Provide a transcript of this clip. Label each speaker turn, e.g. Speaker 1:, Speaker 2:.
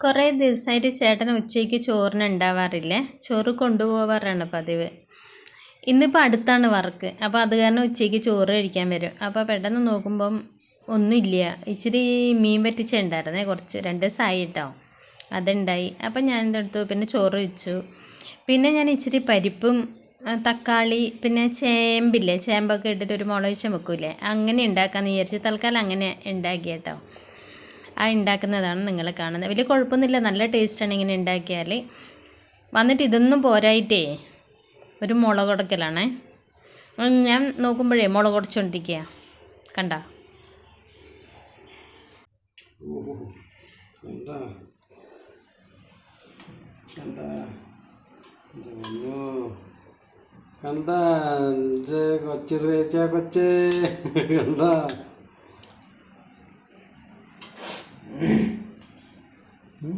Speaker 1: കുറേ ദിവസമായിട്ട് ചേട്ടൻ ഉച്ചയ്ക്ക് ചോറിന് ഉണ്ടാവാറില്ലേ? ചോറ് കൊണ്ടുപോവാറാണ് പതിവ്. ഇന്നിപ്പോൾ അടുത്താണ് വർക്ക്. അപ്പോൾ അത് കാരണം ഉച്ചയ്ക്ക് ചോറ് കഴിക്കാൻ വരും. അപ്പോൾ പെട്ടെന്ന് നോക്കുമ്പം ഒന്നുമില്ല. ഇച്ചിരി മീൻ പറ്റിച്ച ഉണ്ടായിരുന്നേ കുറച്ച്. രണ്ട് ദിവസമായി കേട്ടോ അതുണ്ടായി. അപ്പം ഞാൻ എന്തെടുത്തു പിന്നെ ചോറ് വെച്ചു. പിന്നെ ഞാൻ ഇച്ചിരി പരിപ്പും തക്കാളി പിന്നെ ചേമ്പില്ലേ? ചേമ്പൊക്കെ ഇട്ടിട്ട് ഒരു മുളക് വെക്കൂലേ അങ്ങനെ ഉണ്ടാക്കാമെന്ന് വിചാരിച്ച് തൽക്കാലം അങ്ങനെ ഉണ്ടാക്കി കേട്ടോ ആ ഉണ്ടാക്കുന്നതാണ് നിങ്ങൾ കാണുന്നത്. വലിയ കുഴപ്പമൊന്നുമില്ല നല്ല ടേസ്റ്റാണ് ഇങ്ങനെ ഉണ്ടാക്കിയാൽ വന്നിട്ട് ഇതൊന്നും പോരായിട്ടേ ഒരു മുളക് ഉടക്കലാണേ. ഞാൻ നോക്കുമ്പോഴേ മുളക് ഉടച്ചുകൊണ്ടിരിക്കുക കണ്ട?
Speaker 2: കണ്ട? കൊച്ചു കൊച്ചേ. കണ്ട? Hum?